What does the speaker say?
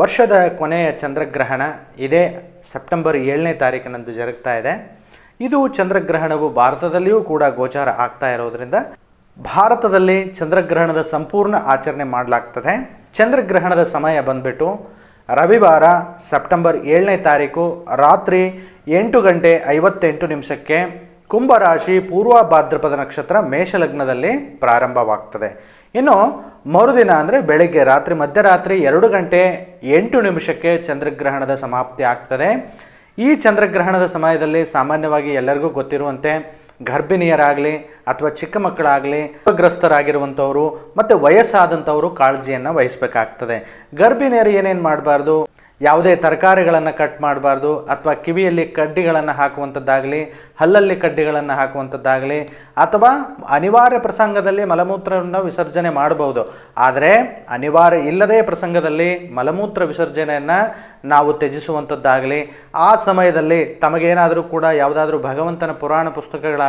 ವರ್ಷದ ಕೊನೆಯ ಚಂದ್ರಗ್ರಹಣ ಇದೇ ಸೆಪ್ಟೆಂಬರ್ ಏಳನೇ ತಾರೀಕಿನಂದು ಜರುಗ್ತಾ ಇದೆ. ಇದು ಚಂದ್ರಗ್ರಹಣವು ಭಾರತದಲ್ಲಿಯೂ ಕೂಡ ಗೋಚಾರ ಆಗ್ತಾ ಇರೋದ್ರಿಂದ ಭಾರತದಲ್ಲಿ ಚಂದ್ರಗ್ರಹಣದ ಸಂಪೂರ್ಣ ಆಚರಣೆ ಮಾಡಲಾಗ್ತದೆ. ಚಂದ್ರಗ್ರಹಣದ ಸಮಯ ಬಂದ್ಬಿಟ್ಟು ರವಿವಾರ ಸೆಪ್ಟೆಂಬರ್ ಏಳನೇ ತಾರೀಕು ರಾತ್ರಿ ಎಂಟು ಗಂಟೆ ಐವತ್ತೆಂಟು ನಿಮಿಷಕ್ಕೆ ಕುಂಭರಾಶಿ ಪೂರ್ವ ಭಾದ್ರಪದ ನಕ್ಷತ್ರ ಮೇಷಲಗ್ನದಲ್ಲಿ ಪ್ರಾರಂಭವಾಗ್ತದೆ. ಇನ್ನು ಮರುದಿನ ಅಂದರೆ ಬೆಳಿಗ್ಗೆ ರಾತ್ರಿ, ಮಧ್ಯರಾತ್ರಿ ಎರಡು ಗಂಟೆ ಎಂಟು ನಿಮಿಷಕ್ಕೆ ಚಂದ್ರಗ್ರಹಣದ ಸಮಾಪ್ತಿ ಆಗ್ತದೆ. ಈ ಚಂದ್ರಗ್ರಹಣದ ಸಮಯದಲ್ಲಿ ಸಾಮಾನ್ಯವಾಗಿ ಎಲ್ಲರಿಗೂ ಗೊತ್ತಿರುವಂತೆ ಗರ್ಭಿಣಿಯರಾಗಲಿ ಅಥವಾ ಚಿಕ್ಕ ಮಕ್ಕಳಾಗಲಿ ಗ್ರಸ್ತರಾಗಿರುವಂಥವರು ಮತ್ತು ವಯಸ್ಸಾದಂಥವರು ಕಾಳಜಿಯನ್ನು ವಹಿಸಬೇಕಾಗ್ತದೆ. ಗರ್ಭಿಣಿಯರು ಏನೇನು ಮಾಡಬಾರ್ದು? ಯಾವುದೇ ತರಕಾರಿಗಳನ್ನು ಕಟ್ ಮಾಡಬಾರ್ದು ಅಥವಾ ಕಿವಿಯಲ್ಲಿ ಕಡ್ಡಿಗಳನ್ನು ಹಾಕುವಂಥದ್ದಾಗಲಿ ಹಲ್ಲಲ್ಲಿ ಕಡ್ಡಿಗಳನ್ನು ಹಾಕುವಂಥದ್ದಾಗಲಿ ಅಥವಾ ಅನಿವಾರ್ಯ ಪ್ರಸಂಗದಲ್ಲಿ ಮಲಮೂತ್ರವನ್ನು ವಿಸರ್ಜನೆ ಮಾಡಬಹುದು. ಆದರೆ ಅನಿವಾರ್ಯ ಇಲ್ಲದೇ ಪ್ರಸಂಗದಲ್ಲಿ ಮಲಮೂತ್ರ ವಿಸರ್ಜನೆಯನ್ನು ನಾವು ತ್ಯಜಿಸುವಂಥದ್ದಾಗಲಿ ಆ ಸಮಯದಲ್ಲಿ ತಮಗೇನಾದರೂ ಕೂಡ ಯಾವುದಾದ್ರೂ ಭಗವಂತನ ಪುರಾಣ ಪುಸ್ತಕಗಳ